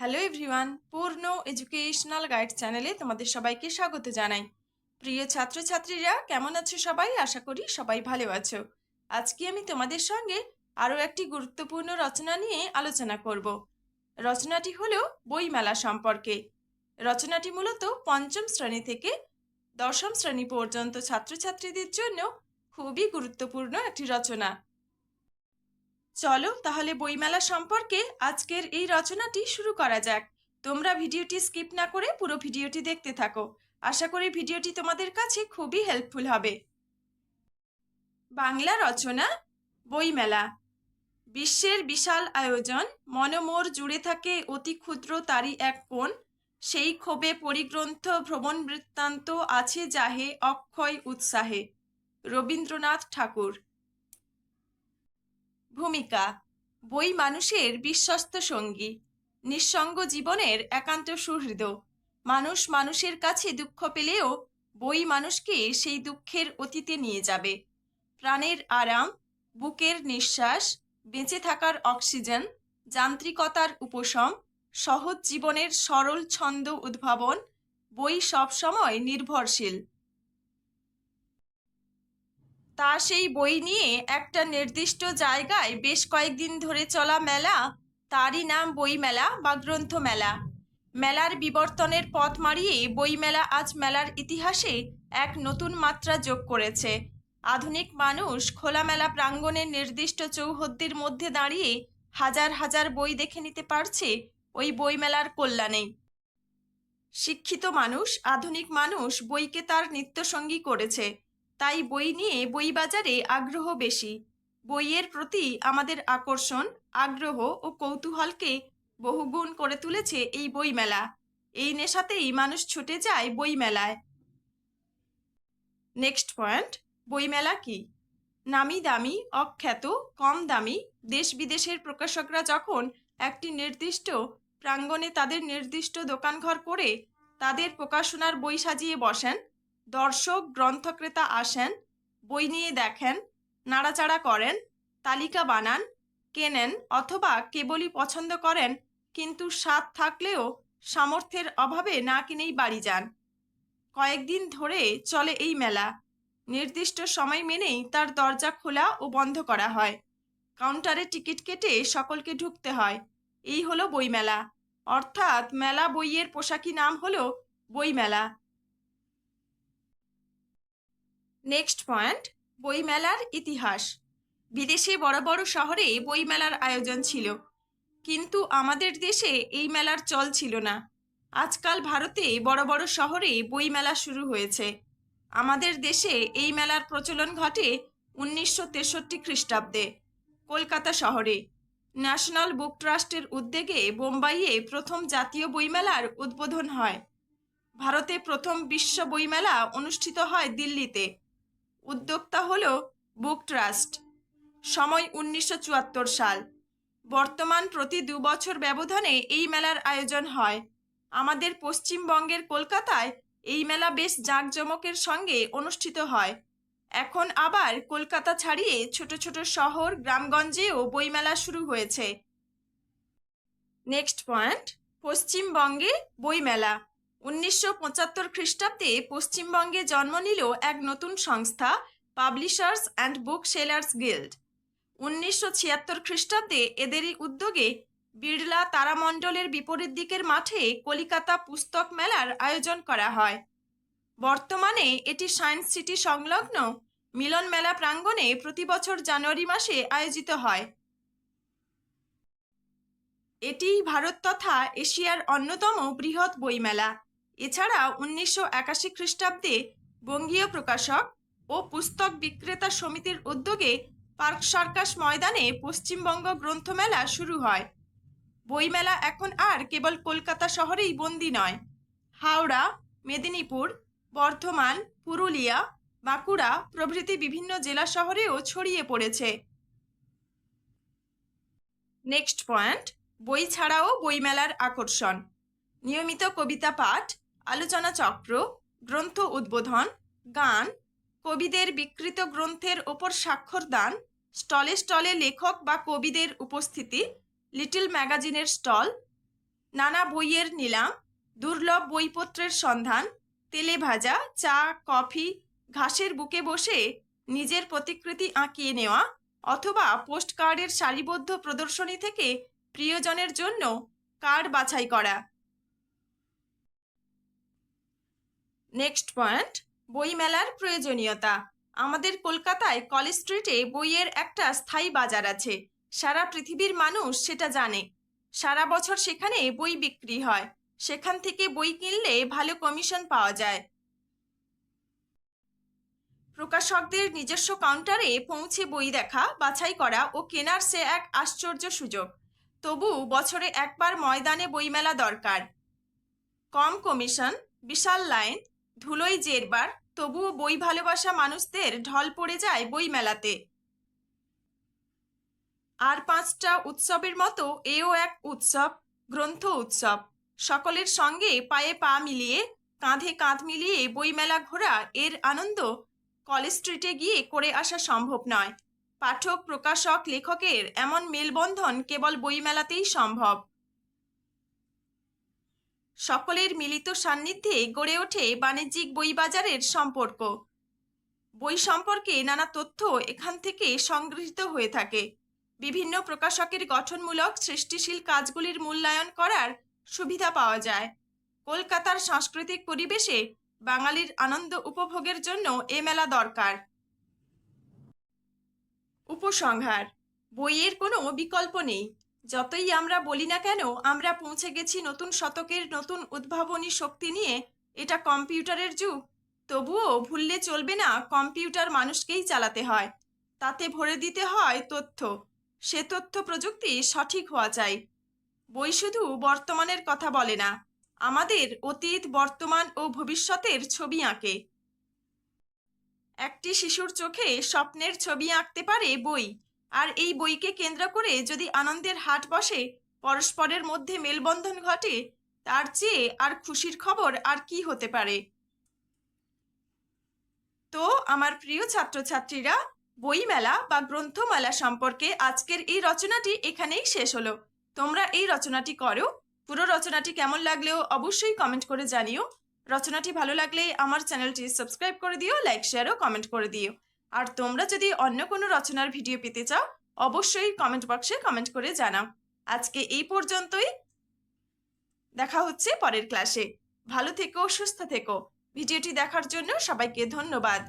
Hello everyone Purna educational guide চ্যানেলে তোমাদের সবাইকে স্বাগত জানাই। প্রিয় ছাত্রছাত্রীরা, কেমন আছো সবাই? আশা করি সবাই ভালো আছো। আজকে আমি তোমাদের সঙ্গে আরও একটি গুরুত্বপূর্ণ রচনা নিয়ে আলোচনা করব। রচনাটি হলো বইমেলা সম্পর্কে। রচনাটি মূলত পঞ্চম শ্রেণি থেকে দশম শ্রেণি পর্যন্ত ছাত্রছাত্রীদের জন্য খুবই গুরুত্বপূর্ণ একটি রচনা। চলো তাহলে বইমেলা সম্পর্কে আজকের এই রচনাটি শুরু করা যাক। তোমরা ভিডিওটি স্কিপ না করে পুরো ভিডিওটি দেখতে থাকো। আশা করি ভিডিওটি তোমাদের কাছে খুবই হেল্পফুল হবে। বাংলা রচনা, বইমেলা। বিশ্বের বিশাল আয়োজন, মনোমোর জুড়ে থাকে অতি ক্ষুদ্র তারই এক কোণ। সেই ক্ষোভে পরিগ্রন্থ ভ্রমণ বৃত্তান্ত আছে যাহে অক্ষয় উৎসাহে। রবীন্দ্রনাথ ঠাকুর। ভূমিকা, বই মানুষের বিশ্বস্ত সঙ্গী, নিঃসঙ্গ জীবনের একান্ত সুহৃদ। মানুষ মানুষের কাছে দুঃখ পেলেও বই মানুষকে সেই দুঃখের অতীতে নিয়ে যাবে। প্রাণের আরাম, বুকের নিঃশ্বাস, বেঁচে থাকার অক্সিজেন, যান্ত্রিকতার উপশম, সহজ জীবনের সরল ছন্দ উদ্ভাবন, বই সবসময় নির্ভরশীল। তা সেই বই নিয়ে একটা নির্দিষ্ট জায়গায় বেশ কয়েকদিন ধরে চলা মেলা, তারই নাম বইমেলা বা গ্রন্থমেলা। মেলার বিবর্তনের পথ মারিয়ে বইমেলা আজ মেলার ইতিহাসে এক নতুন মাত্রা যোগ করেছে। আধুনিক মানুষ খোলামেলা প্রাঙ্গণের নির্দিষ্ট চৌহদ্দির মধ্যে দাঁড়িয়ে হাজার হাজার বই দেখে নিতে পারছে ওই বইমেলার কল্যাণে। শিক্ষিত মানুষ, আধুনিক মানুষ বইকে তার নিত্যসঙ্গী করেছে। তাই বই নিয়ে বই বাজারে আগ্রহ বেশি। বইয়ের প্রতি আমাদের আকর্ষণ, আগ্রহ ও কৌতূহলকে বহুগুণ করে তুলেছে এই বইমেলা। এই নেশাতেই মানুষ ছুটে যায় বইমেলায়। নেক্সট পয়েন্ট, বইমেলা কি? নামি দামি, অখ্যাত, কম দামি, দেশ বিদেশের প্রকাশকরা যখন একটি নির্দিষ্ট প্রাঙ্গণে তাদের নির্দিষ্ট দোকানঘর করে তাদের প্রকাশনার বই সাজিয়ে বসেন দর্শক, গ্রন্থক্রেতা আসেন, বই নিয়ে দেখেন, নাড়াচাড়া করেন, তালিকা বানান, কেনেন অথবা কেবলই পছন্দ করেন, কিন্তু স্বাদ থাকলেও সামর্থ্যের অভাবে না কিনেই বাড়ি যান। কয়েকদিন ধরে চলে এই মেলা। নির্দিষ্ট সময় মেনেই তার দরজা খোলা ও বন্ধ করা হয়। কাউন্টারে টিকিট কেটে সকলকে ঢুকতে হয়। এই হলো বইমেলা। অর্থাৎ মেলা বইয়ের পোশাকি নাম হলো বইমেলা। নেক্সট পয়েন্ট বইমেলার ইতিহাস। বিদেশে বড় বড় শহরে বইমেলার আয়োজন ছিল। কিন্তু আমাদের দেশে এই মেলার চল ছিল না। আজকাল ভারতে বড় বড় শহরে বইমেলা শুরু হয়েছে। আমাদের দেশে এই মেলার প্রচলন ঘটে উনিশশো তেষট্টি খ্রিস্টাব্দে, কলকাতা শহরে। ন্যাশনাল বুক ট্রাস্টের উদ্যোগে বোম্বাইয়ে প্রথম জাতীয় বইমেলার উদ্বোধন হয়। ভারতে প্রথম বিশ্ব বইমেলা অনুষ্ঠিত হয় দিল্লিতে। উদ্যোক্তা হল বুক ট্রাস্ট। সময় উনিশশো চুয়াত্তর সাল। বর্তমান প্রতি দু বছর ব্যবধানে এই মেলার আয়োজন হয়। আমাদের পশ্চিমবঙ্গের কলকাতায় এই মেলা বেশ জাঁকজমকের সঙ্গে অনুষ্ঠিত হয়। এখন আবার কলকাতা ছাড়িয়ে ছোট ছোট শহর, গ্রামগঞ্জেও বইমেলা শুরু হয়েছে। নেক্সট পয়েন্ট, পশ্চিমবঙ্গে বইমেলা। উনিশশো পঁচাত্তর খ্রিস্টাব্দে পশ্চিমবঙ্গে জন্ম নিল এক নতুন সংস্থা publishers and book sellers guild উনিশশো ছিয়াত্তর খ্রিস্টাব্দে এদেরই উদ্যোগে বিড়লা তারামণ্ডলের বিপরীত দিকের মাঠে কলিকাতা পুস্তক মেলার আয়োজন করা হয়। বর্তমানে এটি সায়েন্স সিটি সংলগ্ন মিলন মেলা প্রাঙ্গণে প্রতি বছর জানুয়ারি মাসে আয়োজিত হয়। এটি ভারত তথা এশিয়ার অন্যতম বৃহৎ বইমেলা। এছাড়া উনিশশো একাশি খ্রিস্টাব্দে বঙ্গীয় প্রকাশক ও পুস্তক বিক্রেতা সমিতির উদ্যোগে পার্ক সার্কাস ময়দানে পশ্চিমবঙ্গ গ্রন্থমেলা শুরু হয়। বইমেলা এখন আর কেবল কলকাতা শহরেই বন্দি নয়। হাওড়া, মেদিনীপুর, বর্ধমান, পুরুলিয়া, বাঁকুড়া প্রভৃতি বিভিন্ন জেলা শহরেও ছড়িয়ে পড়েছে। নেক্সট পয়েন্ট, বই ছাড়াও বইমেলার আকর্ষণ। নিয়মিত কবিতা পাঠ আলোচনা চক্র, গ্রন্থ উদ্বোধন, গান, কবিদের বিকৃত গ্রন্থের ওপর স্বাক্ষর দান, স্টলে স্টলে লেখক বা কবিদের উপস্থিতি, লিটল ম্যাগাজিনের স্টল, নানা বইয়ের নিলাম, দুর্লভ বইপত্রের সন্ধান, তেলে ভাজা, চা, কফি, ঘাসের বুকে বসে নিজের প্রতিকৃতি আঁকিয়ে নেওয়া অথবা পোস্ট কার্ডের সারিবদ্ধ প্রদর্শনী থেকে প্রিয়জনের জন্য কার্ড বাছাই করা। নেক্সট পয়েন্ট বইমেলার প্রয়োজনীয়তা। আমাদের কলকাতায় কলেজ স্ট্রিটে বইয়ের একটা স্থায়ী বাজার আছে। সারা পৃথিবীর মানুষ সেটা জানে। সারা বছর সেখানে বই বিক্রি হয়। সেখান থেকে বই কিনলে ভালো কমিশন পাওয়া যায়। প্রকাশকদের নিজস্ব কাউন্টারে পৌঁছে বই দেখা, বাছাই করা ও কেনার সে এক আশ্চর্য সুযোগ। তবু বছরে একবার ময়দানে বইমেলা দরকার। কম কমিশন বিশাল লাইন ধুলোই জেরবার, তবুও বই ভালোবাসা মানুষদের ঢল পড়ে যায় বই মেলাতে। আর পাঁচটা উৎসবের মতো এও এক উৎসব, গ্রন্থ উৎসব। সকলের সঙ্গে পায়ে পা মিলিয়ে, কাঁধে কাঁধ মিলিয়ে বইমেলা ঘোরা এর আনন্দ কলেজ স্ট্রিটে গিয়ে করে আসা সম্ভব নয়। পাঠক, প্রকাশক, লেখকের এমন মেলবন্ধন কেবল বইমেলাতেই সম্ভব। সকলের মিলিত সান্নিধ্যে গড়ে ওঠে বাণিজ্যিক বই বাজারের সম্পর্ক। বই সম্পর্কে নানা তথ্য এখান থেকে সংগৃহীত হয়ে থাকে। বিভিন্ন প্রকাশকের গঠনমূলক সৃষ্টিশীল কাজগুলির মূল্যায়ন করার সুবিধা পাওয়া যায়। কলকাতার সাংস্কৃতিক পরিবেশে বাঙালির আনন্দ উপভোগের জন্য এ মেলা দরকার। উপসংহার, বইয়ের কোনো বিকল্প নেই। যতই আমরা বলি না কেন, আমরা পৌঁছে গেছি নতুন শতকের নতুন উদ্ভাবনী শক্তি নিয়ে। এটা কম্পিউটারের যুগ। তবুও ভুললে চলবে না, কম্পিউটার মানুষকেই চালাতে হয়। তাতে ভরে দিতে হয় তথ্য। সে তথ্য প্রযুক্তি সঠিক হওয়া চাই। বই শুধু বর্তমানের কথা বলে না, আমাদের অতীত, বর্তমান ও ভবিষ্যতের ছবি আঁকে। একটি শিশুর চোখে স্বপ্নের ছবি আঁকতে পারে বই। আর এই বইকে কেন্দ্র করে যদি আনন্দের হাট বসে, পরস্পরের মধ্যে মেলবন্ধন ঘটে, তার চেয়ে আর খুশির খবর আর কি হতে পারে? তো, আমার প্রিয় ছাত্রছাত্রীরা, বইমেলা বা গ্রন্থমেলা সম্পর্কে আজকের এই রচনাটি এখানেই শেষ হলো। তোমরা এই রচনাটি করো। পুরো রচনাটি কেমন লাগলেও অবশ্যই কমেন্ট করে জানিও। রচনাটি ভালো লাগলে আমার চ্যানেলটি সাবস্ক্রাইব করে দিও, লাইক, শেয়ার ও কমেন্ট করে দিও। আর তোমরা যদি অন্য কোনো রচনার ভিডিও পেতে চাও, অবশ্যই কমেন্ট বক্সে কমেন্ট করে জানাও। আজকে এই পর্যন্তই। দেখা হচ্ছে পরের ক্লাসে ভালো থেকো, সুস্থ থেকো। ভিডিওটি দেখার জন্য সবাইকে ধন্যবাদ।